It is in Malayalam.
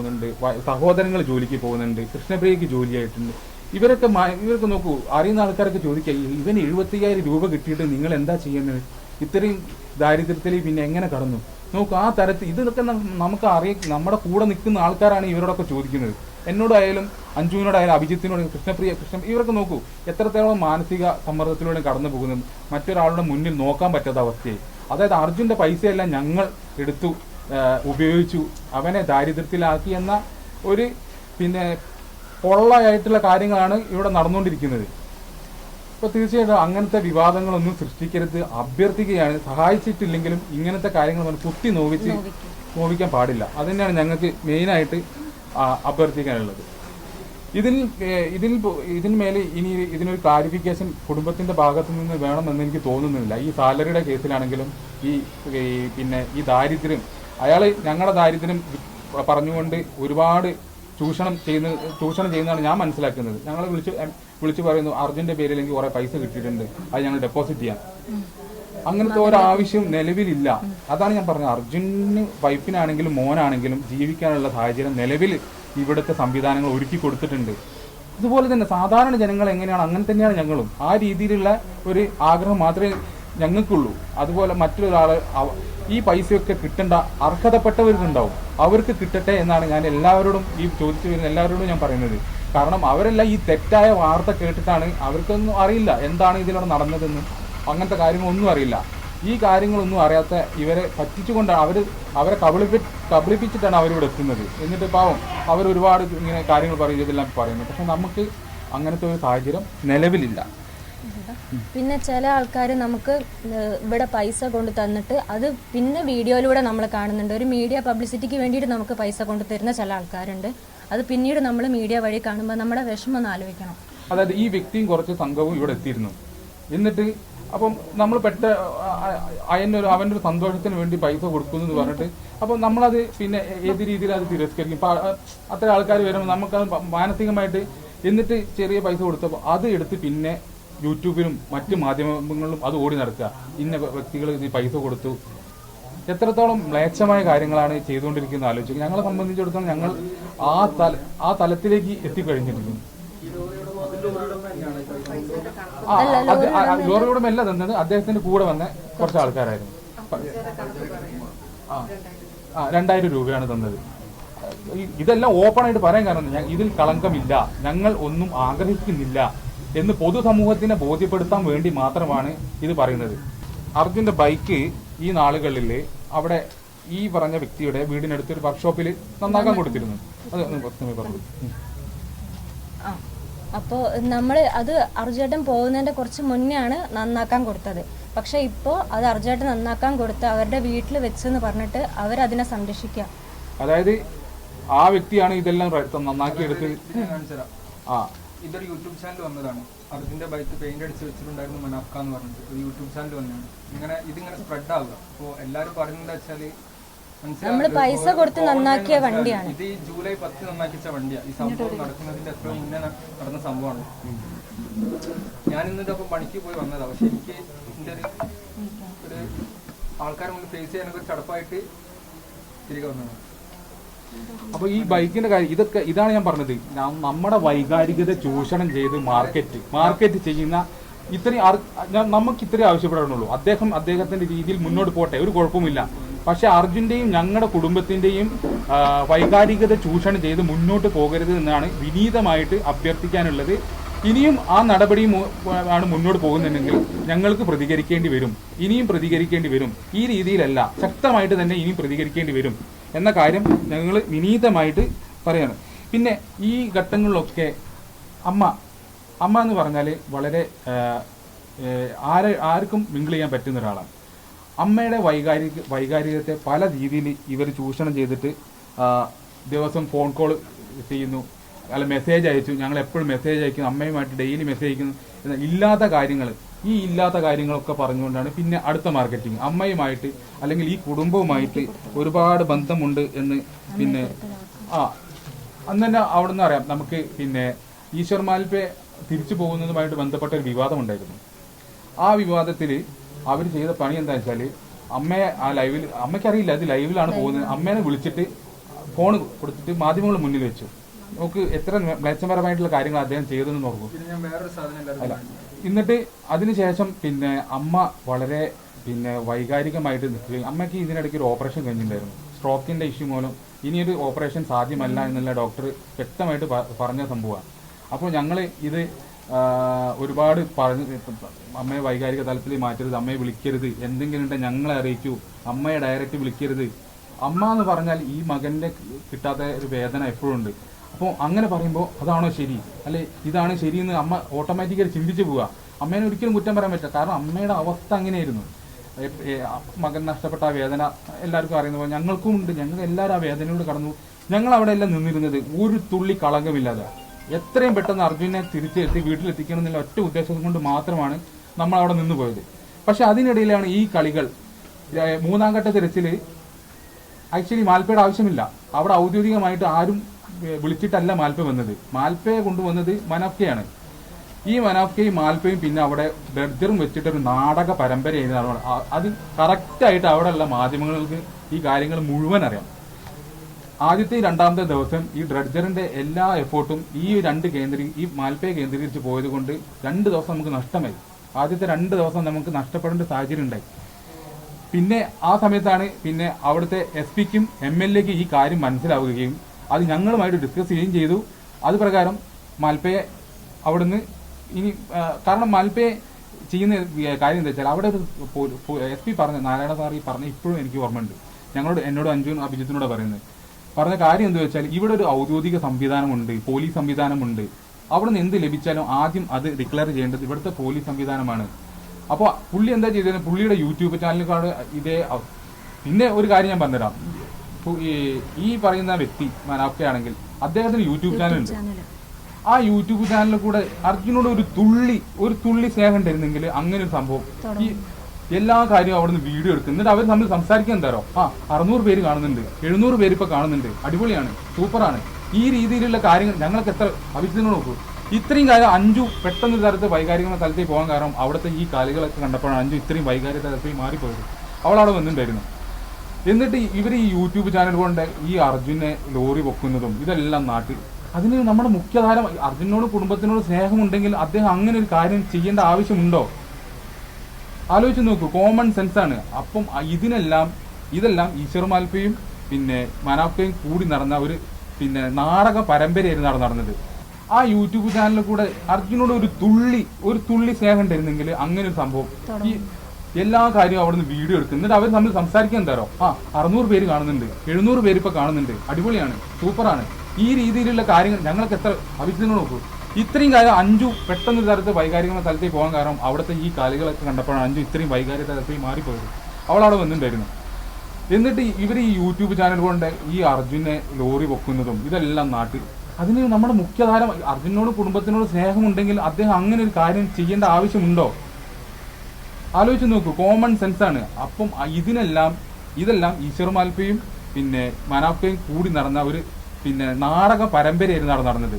പോകുന്നുണ്ട്. സഹോദരങ്ങൾ ജോലിക്ക് പോകുന്നുണ്ട്. കൃഷ്ണപ്രിയക്ക് ജോലിയായിട്ടുണ്ട്. ഇവരൊക്കെ ഇവർക്ക് നോക്കൂ അറിയുന്ന ആൾക്കാരൊക്കെ ചോദിക്കുക ഇവന് എഴുപത്തിയ്യായിരം രൂപ കിട്ടിയിട്ട് നിങ്ങൾ എന്താ ചെയ്യുന്നത് ഇത്രയും ദാരിദ്ര്യത്തിൽ പിന്നെ എങ്ങനെ കടന്നു? നോക്കൂ ആ തരത്തിൽ ഇതൊക്കെ നമുക്ക് അറിയ നമ്മുടെ കൂടെ നിൽക്കുന്ന ആൾക്കാരാണ് ഇവരോടൊക്കെ ചോദിക്കുന്നത്. എന്നോടായാലും അഞ്ജുവിനോടായാലും അഭിജിത്തിനോട് കൃഷ്ണപ്രിയ കൃഷ്ണ ഇവരൊക്കെ നോക്കൂ എത്രത്തോളം മാനസിക സമ്മർദ്ദത്തിലൂടെ കടന്നു പോകുന്നത് മറ്റൊരാളുടെ മുന്നിൽ നോക്കാൻ പറ്റാത്ത അവസ്ഥയായി. അതായത് അർജുന്റെ പൈസയെല്ലാം ഞങ്ങൾ എടുത്തു ഉപയോഗിച്ചു. അവനെ ദാരിദ്ര്യത്തിലാക്കി എന്ന ഒരു പിന്നെ പൊള്ളയായിട്ടുള്ള കാര്യങ്ങളാണ് ഇവിടെ നടന്നുകൊണ്ടിരിക്കുന്നത്. അപ്പോൾ തീർച്ചയായിട്ടും അങ്ങനത്തെ വിവാദങ്ങളൊന്നും സൃഷ്ടിക്കരുത് അഭ്യർത്ഥിക്കുകയാണ്. സഹായിച്ചിട്ടില്ലെങ്കിലും ഇങ്ങനത്തെ കാര്യങ്ങൾ നമ്മൾ കുത്തി നോവിച്ച് നോവിക്കാൻ പാടില്ല. അത് തന്നെയാണ് ഞങ്ങൾക്ക് മെയിനായിട്ട് അഭ്യർത്ഥിക്കാനുള്ളത്. ഇതിൽ ഇതിൽ ഇതിന് മേലെ ഇനി ഇതിനൊരു ക്ലാരിഫിക്കേഷൻ കുടുംബത്തിന്റെ ഭാഗത്തു നിന്ന് വേണമെന്ന് എനിക്ക് തോന്നുന്നില്ല. ഈ സാലറിയുടെ കേസിലാണെങ്കിലും ഈ പിന്നെ ഈ ദാരിദ്ര്യം അയാൾ ഞങ്ങളുടെ ദാരിദ്ര്യം പറഞ്ഞുകൊണ്ട് ഒരുപാട് ചൂഷണം ചെയ്യുന്ന ചൂഷണം ചെയ്യുന്നതാണ് ഞാൻ മനസ്സിലാക്കുന്നത്. ഞങ്ങൾ വിളിച്ച് വിളിച്ച് പറയുന്നു അർജുന്റെ പേരിൽ എനിക്ക് കുറേ പൈസ കിട്ടിയിട്ടുണ്ട്. അത് ഞങ്ങൾ ഡെപ്പോസിറ്റ് ചെയ്യാം. അങ്ങനത്തെ ഒരാവശ്യം നിലവിലില്ല. അതാണ് ഞാൻ പറഞ്ഞത്. അർജുന് വൈഫിനാണെങ്കിലും മോനാണെങ്കിലും ജീവിക്കാനുള്ള സാഹചര്യം നിലവിൽ ഇവിടുത്തെ സംവിധാനങ്ങൾ ഒരുക്കി കൊടുത്തിട്ടുണ്ട്. ഇതുപോലെ തന്നെ സാധാരണ ജനങ്ങൾ എങ്ങനെയാണ് അങ്ങനെ തന്നെയാണ് ഞങ്ങളും. ആ രീതിയിലുള്ള ഒരു ആഗ്രഹം മാത്രമേ ഞങ്ങൾക്കുള്ളൂ. അതുപോലെ മറ്റൊരാൾ ഈ പൈസയൊക്കെ കിട്ടേണ്ട അർഹതപ്പെട്ടവർക്കുണ്ടാവും അവർക്ക് കിട്ടട്ടെ എന്നാണ് ഞാൻ എല്ലാവരോടും ഈ ചോദിച്ചു വരുന്ന എല്ലാവരോടും ഞാൻ പറയുന്നത്. കാരണം അവരെല്ലാം ഈ തെറ്റായ വാർത്ത കേട്ടിട്ടാണ് അവർക്കൊന്നും അറിയില്ല എന്താണ് ഇതിലൂടെ നടന്നതെന്നും അങ്ങനത്തെ കാര്യങ്ങളൊന്നും അറിയില്ല. ഈ കാര്യങ്ങളൊന്നും അറിയാത്ത ഇവരെ പറ്റിച്ചുകൊണ്ടാണ് അവർ അവരെ കബളിപ്പി കബളിപ്പിച്ചിട്ടാണ് അവരിവിടെ എത്തുന്നത്. എന്നിട്ട് പാവം അവർ ഒരുപാട് ഇങ്ങനെ കാര്യങ്ങൾ പറയും ഇതെല്ലാം പറയുന്നു. പക്ഷെ നമുക്ക് അങ്ങനത്തെ ഒരു സാഹചര്യം നിലവിലില്ല. പിന്നെ ചില ആൾക്കാർ നമുക്ക് ഇവിടെ പൈസ കൊണ്ട് തന്നിട്ട് അത് പിന്നെ വീഡിയോയിലൂടെ നമ്മൾ കാണുന്നുണ്ട്. ഒരു മീഡിയ പബ്ലിസിറ്റിക്ക് വേണ്ടിയിട്ട് നമുക്ക് പൈസ കൊണ്ട് തരുന്ന ചില ആൾക്കാരുണ്ട്. അത് പിന്നീട് നമ്മൾ മീഡിയ വഴി കാണുമ്പോൾ നമ്മുടെ വിഷമം ഒന്ന് ആലോചിക്കണം. അതായത് ഈ വ്യക്തിയും കുറച്ച് സംഘവും ഇവിടെ എത്തിയിരുന്നു. എന്നിട്ട് അപ്പം നമ്മൾ പെട്ട അതിന്റെ ഒരു അവന്റെ ഒരു സന്തോഷത്തിന് വേണ്ടി പൈസ കൊടുക്കുന്നു എന്ന് പറഞ്ഞിട്ട് അപ്പം നമ്മളത് പിന്നെ ഏത് രീതിയിൽ അത് തിരസ്കരിക്കും. അത്ര ആൾക്കാർ വരുമ്പോൾ നമുക്കത് മാനസികമായിട്ട് എന്നിട്ട് ചെറിയ പൈസ കൊടുത്തപ്പോൾ അത് എടുത്ത് പിന്നെ യൂട്യൂബിലും മറ്റ് മാധ്യമങ്ങളിലും അത് ഓടി നടക്കുക. ഇന്ന വ്യക്തികൾ ഇത് പൈസ കൊടുത്തു. എത്രത്തോളം മ്ലേച്ഛമായ കാര്യങ്ങളാണ് ചെയ്തുകൊണ്ടിരിക്കുന്നത് ആലോചിക്കുക ഞങ്ങളെ സംബന്ധിച്ചിടത്തോളം ഞങ്ങൾ ആ തല ആ തലത്തിലേക്ക് എത്തിക്കഴിഞ്ഞിരിക്കുന്നു. ലോറിയോടും അല്ല തന്നത് അദ്ദേഹത്തിന്റെ കൂടെ വന്ന കുറച്ച് ആൾക്കാരായിരുന്നു. ആ രണ്ടായിരം രൂപയാണ് തന്നത്. ഇതെല്ലാം ഓപ്പണായിട്ട് പറയാൻ കാരണം ഇതിൽ കളങ്കമില്ല. ഞങ്ങൾ ഒന്നും ആഗ്രഹിക്കുന്നില്ല. എന്ന് പൊതുസമൂഹത്തിനെ ബോധ്യപ്പെടുത്താൻ വേണ്ടി മാത്രമാണ് ഇത് പറയുന്നത്. അർജുന്റെ ബൈക്ക് ഈ നാളുകളിൽ അവിടെ ഈ പറഞ്ഞ വ്യക്തിയുടെ വീടിനടുത്ത് ഒരു വർക്ക്ഷോപ്പിൽ നന്നാക്കാൻ കൊടുത്തിരുന്നു. അത് പറഞ്ഞു. അപ്പോൾ നമ്മൾ അത് അർജേട്ടൻ പോകുന്നതിന്റെ കുറച്ച് മുന്നെയാണ് നന്നാക്കാൻ കൊടുത്തത്. പക്ഷേ ഇപ്പോൾ അത് അർജേട്ടൻ നന്നാക്കാൻ കൊടുത്ത് അവരുടെ വീട്ടിൽ വെച്ചെന്ന് പറഞ്ഞിട്ട് അവരതിനെ സംരക്ഷിക്കുക അതായത് ആ വ്യക്തിയാണ് ഇതെല്ലാം നന്നാക്കിയെടുത്ത്. ആ ഇതൊരു യൂട്യൂബ് ചാനൽ വന്നതാണ്. അർജുന്റെ ബൈക്ക് പെയിന്റ് അടിച്ച് വെച്ചിട്ടുണ്ടായിരുന്നു മനാഫ്ക എന്ന് പറഞ്ഞിട്ട്. ഒരു യൂട്യൂബ് ചാനൽ വന്നതാണ്. ഇങ്ങനെ ഇതിങ്ങനെ സ്പ്രെഡ് ആവുക. അപ്പോൾ എല്ലാവരും പറയുന്നത് വെച്ചാൽ നമ്മൾ പൈസ കൊടുത്ത് നന്നാക്കിയ വണ്ടിയാണ്. ഇത് ഈ ജൂലൈ പത്ത് നന്നാക്കിച്ച വണ്ടിയാണ് ഈ സംഭവം നടക്കുന്നതിന്റെ എത്ര മുന്നേ നടന്ന സംഭവമാണ്. ഞാൻ ഇന്നിട്ട് അപ്പൊ പണിക്ക് പോയി വന്നതാ. പക്ഷെ എനിക്ക് ഇതിന്റെ ഒരു ഒരു ആൾക്കാരെ മുന്നിൽ ഫേസ് ചെയ്യാനൊക്കെ ചടപ്പായിട്ട് തിരികെ വന്നതാണ് അപ്പൊ ഈ ബൈക്കിന്റെ കാര്യം ഇതൊക്കെ ഇതാണ് ഞാൻ പറഞ്ഞത്. നമ്മുടെ വൈകാരികത ചൂഷണം ചെയ്ത് മാർക്കറ്റ് മാർക്കറ്റ് ചെയ്യുന്ന ഇത്രയും നമുക്ക് ഇത്രയും ആവശ്യപ്പെടാനുള്ളൂ. അദ്ദേഹം അദ്ദേഹത്തിന്റെ രീതിയിൽ മുന്നോട്ട് പോട്ടെ ഒരു കുഴപ്പമില്ല പക്ഷെ അർജുന്റെയും ഞങ്ങളുടെ കുടുംബത്തിന്റെയും വൈകാരികത ചൂഷണം ചെയ്ത് മുന്നോട്ട് പോകരുത് എന്നാണ് വിനീതമായിട്ട് അഭ്യർത്ഥിക്കാനുള്ളത്. ഇനിയും ആ നടപടി ആണ് മുന്നോട്ട് പോകുന്നുണ്ടെങ്കിൽ ഞങ്ങൾക്ക് പ്രതികരിക്കേണ്ടി വരും. ഇനിയും പ്രതികരിക്കേണ്ടി വരും. ഈ രീതിയിലല്ല ശക്തമായിട്ട് തന്നെ ഇനിയും പ്രതികരിക്കേണ്ടി വരും. എന്ന കാര്യം ഞങ്ങൾ വിനീതമായിട്ട് പറയാണ്. പിന്നെ ഈ ഘട്ടങ്ങളിലൊക്കെ അമ്മ അമ്മ എന്ന് പറഞ്ഞാൽ വളരെ ആരെ ആർക്കും മിങ്കിൾ ചെയ്യാൻ പറ്റുന്ന ഒരാളാണ്. അമ്മയുടെ വൈകാരിക വൈകാരികത്തെ പല രീതിയിൽ ഇവർ ചൂഷണം ചെയ്തിട്ട് ദിവസം ഫോൺ കോൾ ചെയ്യുന്നു അല്ല മെസ്സേജ് അയച്ചു ഞങ്ങൾ എപ്പോഴും മെസ്സേജ് അയക്കുന്നു അമ്മയുമായിട്ട് ഡെയിലി മെസ്സേജ് അയക്കുന്നു ഇല്ലാത്ത കാര്യങ്ങൾ ഈ ഇല്ലാത്ത കാര്യങ്ങളൊക്കെ പറഞ്ഞുകൊണ്ടാണ് പിന്നെ അടുത്ത മാർക്കറ്റിംഗ് അമ്മയുമായിട്ട് അല്ലെങ്കിൽ ഈ കുടുംബവുമായിട്ട് ഒരുപാട് ബന്ധമുണ്ട് എന്ന് പിന്നെ ആ അന്ന് തന്നെ അവിടെ നിന്ന് അറിയാം നമുക്ക് പിന്നെ ഈശ്വർ മാൽപേ തിരിച്ചു പോകുന്നതുമായിട്ട് ബന്ധപ്പെട്ട ഒരു വിവാദം ഉണ്ടായിരുന്നു. ആ വിവാദത്തിൽ അവർ ചെയ്ത പണി എന്താ വെച്ചാൽ അമ്മയെ ആ ലൈവിൽ അമ്മയ്ക്കറിയില്ല അത് ലൈവിലാണ് പോകുന്നത്. അമ്മേനെ വിളിച്ചിട്ട് ഫോൺ കൊടുത്തിട്ട് മാധ്യമങ്ങൾ മുന്നിൽ വെച്ചു. നമുക്ക് എത്ര മെച്ചപരമായിട്ടുള്ള കാര്യങ്ങൾ അദ്ദേഹം ചെയ്തെന്ന് നോക്കൂ അല്ല. എന്നിട്ട് അതിനുശേഷം പിന്നെ അമ്മ വളരെ പിന്നെ വൈകാരികമായിട്ട് നിൽക്കുകയും അമ്മയ്ക്ക് ഇതിനിടയ്ക്ക് ഒരു ഓപ്പറേഷൻ കഴിഞ്ഞിട്ടുണ്ടായിരുന്നു. സ്ട്രോക്കിന്റെ ഇഷ്യൂ മൂലം ഇനിയൊരു ഓപ്പറേഷൻ സാധ്യമല്ല എന്നുള്ള ഡോക്ടർ വ്യക്തമായിട്ട് പറഞ്ഞ സംഭവമാണ്. അപ്പോൾ ഞങ്ങൾ ഇത് ഒരുപാട് പറഞ്ഞ് അമ്മയെ വൈകാരിക തലത്തിൽ മാറ്റരുത് അമ്മയെ വിളിക്കരുത് എന്തെങ്കിലും ഉണ്ടെങ്കിൽ ഞങ്ങളെ അറിയിക്കൂ അമ്മയെ ഡയറക്റ്റ് വിളിക്കരുത്. അമ്മ എന്ന് പറഞ്ഞാൽ ഈ മകന്റെ കിട്ടാത്ത ഒരു വേദന എപ്പോഴും ഉണ്ട്. അപ്പോൾ അങ്ങനെ പറയുമ്പോൾ അതാണോ ശരി? അല്ലെ ഇതാണ് ശരിയെന്ന് അമ്മ ഓട്ടോമാറ്റിക്കലി ചിന്തിച്ചു പോവുക. അമ്മേനെ ഒരിക്കലും കുറ്റം പറയാൻ പറ്റില്ല. കാരണം അമ്മയുടെ അവസ്ഥ അങ്ങനെയായിരുന്നു. മകൻ നഷ്ടപ്പെട്ട ആ വേദന എല്ലാവർക്കും അറിയുന്ന പോലെ ഞങ്ങൾക്കും ഉണ്ട്. ഞങ്ങൾ എല്ലാവരും ആ വേദനയോട് കടന്നു. ഞങ്ങൾ അവിടെ എല്ലാം നിന്നിരുന്നത്. ഒരു തുള്ളി കളങ്കമില്ലാതെ. എത്രയും പെട്ടെന്ന് അർജുനെ തിരിച്ചെത്തി വീട്ടിലെത്തിക്കണം എന്നുള്ള ഒറ്റ ഉദ്ദേശം കൊണ്ട് മാത്രമാണ് നമ്മൾ അവിടെ നിന്ന് പോയത്. പക്ഷെ അതിനിടയിലാണ് ഈ കളികൾ. മൂന്നാം ഘട്ട തിരച്ചിൽ ആക്ച്വലി മാൽപ്പയുടെ ആവശ്യമില്ല. അവിടെ ഔദ്യോഗികമായിട്ട് ആരും വിളിച്ചിട്ടല്ല മാൽപ്പ വന്നത്. മാൽപ്പയെ കൊണ്ടുവന്നത് മനാഫ്കയാണ്. ഈ മനാഫ്കയും മാൽപ്പയും പിന്നെ അവിടെ ഡർജറും വെച്ചിട്ട് ഒരു നാടക പരമ്പരയാണ് അത് കറക്റ്റായിട്ട് അവിടെയുള്ള മാധ്യമങ്ങൾക്ക് ഈ കാര്യങ്ങൾ മുഴുവൻ അറിയാം. ആദ്യത്തെ രണ്ടാമത്തെ ദിവസം ഈ ഡ്രഡ്ജറിന്റെ എല്ലാ എഫേർട്ടും ഈ രണ്ട് കേന്ദ്രീ ഈ മാൽപ്പയെ കേന്ദ്രീകരിച്ച് പോയത് കൊണ്ട് രണ്ട് ദിവസം നമുക്ക് നഷ്ടമായി. ആദ്യത്തെ രണ്ട് ദിവസം നമുക്ക് നഷ്ടപ്പെടേണ്ട സാഹചര്യം ഉണ്ടായി. പിന്നെ ആ സമയത്താണ് പിന്നെ അവിടുത്തെ എസ് പിക്കും എം എൽ എക്കും ഈ കാര്യം മനസ്സിലാവുകയും അത് ഞങ്ങളുമായിട്ട് ഡിസ്കസ് ചെയ്യുകയും ചെയ്തു. അത് പ്രകാരം മാൽപ്പയെ അവിടുന്ന് ഇനി കാരണം മാൽപ്പയെ ചെയ്യുന്ന കാര്യം എന്താ വെച്ചാൽ അവിടെ ഒരു എസ് പി പറഞ്ഞ നാരായണ സാർ ഈ പറഞ്ഞ ഇപ്പോഴും എനിക്ക് ഓർമ്മയുണ്ട്. ഞങ്ങളോട് എന്നോട് അഞ്ജുനും അഭിജിത്തിനോട് പറയുന്നത്. പറഞ്ഞ കാര്യം എന്താ വെച്ചാൽ ഇവിടെ ഒരു ഔദ്യോഗിക സംവിധാനമുണ്ട് പോലീസ് സംവിധാനമുണ്ട്. അവിടെ നിന്ന് എന്ത് ലഭിച്ചാലും ആദ്യം അത് ഡിക്ലെയർ ചെയ്യേണ്ടത് ഇവിടുത്തെ പോലീസ് സംവിധാനമാണ്. അപ്പോൾ പുള്ളി എന്താ ചെയ്തത് പുള്ളിയുടെ യൂട്യൂബ് ചാനലിനേക്കാൾ ഇതേ പിന്നെ ഒരു കാര്യം ഞാൻ പറഞ്ഞുതരാം. ഈ- പറയുന്ന വ്യക്തി മനാഫ്കയാണെങ്കിൽ അദ്ദേഹത്തിന് യൂട്യൂബ് ചാനൽ ഉണ്ട്. ആ യൂട്യൂബ് ചാനലിൽ കൂടെ അർജുനോട് ഒരു തുള്ളി ഒരു തുള്ളി സ്നേഹം ഉണ്ടായിരുന്നെങ്കിൽ അങ്ങനെ ഒരു സംഭവം. ഈ എല്ലാ കാര്യവും അവിടുന്ന് വീഡിയോ എടുക്കും. എന്നിട്ട് അവർ തമ്മിൽ സംസാരിക്കാൻ എന്താറോ ആ അറുന്നൂറ് പേര് കാണുന്നുണ്ട്. എഴുന്നൂറ് പേര് ഇപ്പൊ കാണുന്നുണ്ട്. അടിപൊളിയാണ്. സൂപ്പറാണ്. ഈ രീതിയിലുള്ള കാര്യങ്ങൾ ഞങ്ങൾക്ക് എത്ര അഭിജിത്തിനോട് നോക്കൂ. ഇത്രയും കാലം അഞ്ചു പെട്ടെന്ന് തരത്ത് വൈകാരിക തലത്തിൽ പോകാൻ കാരണം അവിടുത്തെ ഈ കളികളൊക്കെ കണ്ടപ്പോഴാണ് അഞ്ചു ഇത്രയും വൈകാരിക തലത്തിൽ മാറിപ്പോയത്. അവൾ അവിടെ വന്നിട്ടുണ്ടായിരുന്നു. എന്നിട്ട് ഇവർ ഈ യൂട്യൂബ് ചാനൽ കൊണ്ട് ഈ അർജുനെ ലോറി പൊക്കുന്നതും ഇതെല്ലാം നാട്ടിൽ അതിന് നമ്മുടെ മുഖ്യധാര അർജുനോട് കുടുംബത്തിനോട് സ്നേഹമുണ്ടെങ്കിൽ അദ്ദേഹം അങ്ങനെ ഒരു കാര്യം ചെയ്യേണ്ട ആവശ്യമുണ്ടോ? ആലോചിച്ച് നോക്കൂ കോമൺ സെൻസ് ആണ്. അപ്പം ഇതിനെല്ലാം ഇതെല്ലാം ഈശ്വർ മാൽപ്പയും പിന്നെ മനാപ്പയും കൂടി നടന്ന ഒരു പിന്നെ നാടക പരമ്പരയായിരുന്നു അവിടെ നടന്നത്. ആ യൂട്യൂബ് ചാനലിൽ കൂടെ അർജുനോട് ഒരു തുള്ളി ഒരു തുള്ളി സ്നേഹം ഉണ്ടായിരുന്നെങ്കിൽ അങ്ങനെ ഒരു സംഭവം. ഈ എല്ലാ കാര്യവും അവിടുന്ന് വീഡിയോ എടുക്കും. എന്നിട്ട് അവർ തമ്മിൽ സംസാരിക്കാൻ തരോ ആ അറുന്നൂറ് പേര് കാണുന്നുണ്ട്. എഴുന്നൂറ് പേര് ഇപ്പൊ കാണുന്നുണ്ട്. അടിപൊളിയാണ്. സൂപ്പറാണ്. ഈ രീതിയിലുള്ള കാര്യങ്ങൾ ഞങ്ങൾക്ക് എത്ര അഭിജിതങ്ങൾ നോക്കൂ. ഇത്രയും കാര്യം അഞ്ചു പെട്ടെന്ന് തരത്തിൽ വൈകാരിക തലത്തിൽ പോകാൻ കാരണം അവിടുത്തെ ഈ കളികളൊക്കെ കണ്ടപ്പോഴാണ് അഞ്ചു ഇത്രയും വൈകാരിക തലത്തിൽ മാറിപ്പോയത്. അവൾ അവിടെ വന്നിട്ടുണ്ടായിരുന്നു. എന്നിട്ട് ഇവർ ഈ യൂട്യൂബ് ചാനൽ കൊണ്ട് ഈ അർജുനെ ലോറി പൊക്കുന്നതും ഇതെല്ലാം നാട്ടിൽ. അതിന് നമ്മുടെ മുഖ്യധാര അർജുനോട് കുടുംബത്തിനോട് സ്നേഹമുണ്ടെങ്കിൽ അദ്ദേഹം അങ്ങനെ ഒരു കാര്യം ചെയ്യേണ്ട ആവശ്യമുണ്ടോ? ആലോചിച്ച് നോക്കൂ കോമൺ സെൻസ് ആണ്. അപ്പം ഇതിനെല്ലാം ഇതെല്ലാം ഈശ്വർ മാൽപ്പയും പിന്നെ മനാപ്പയും കൂടി നടന്ന ഒരു പിന്നെ നാടക പരമ്പരയായിരുന്നു അവിടെ നടന്നത്.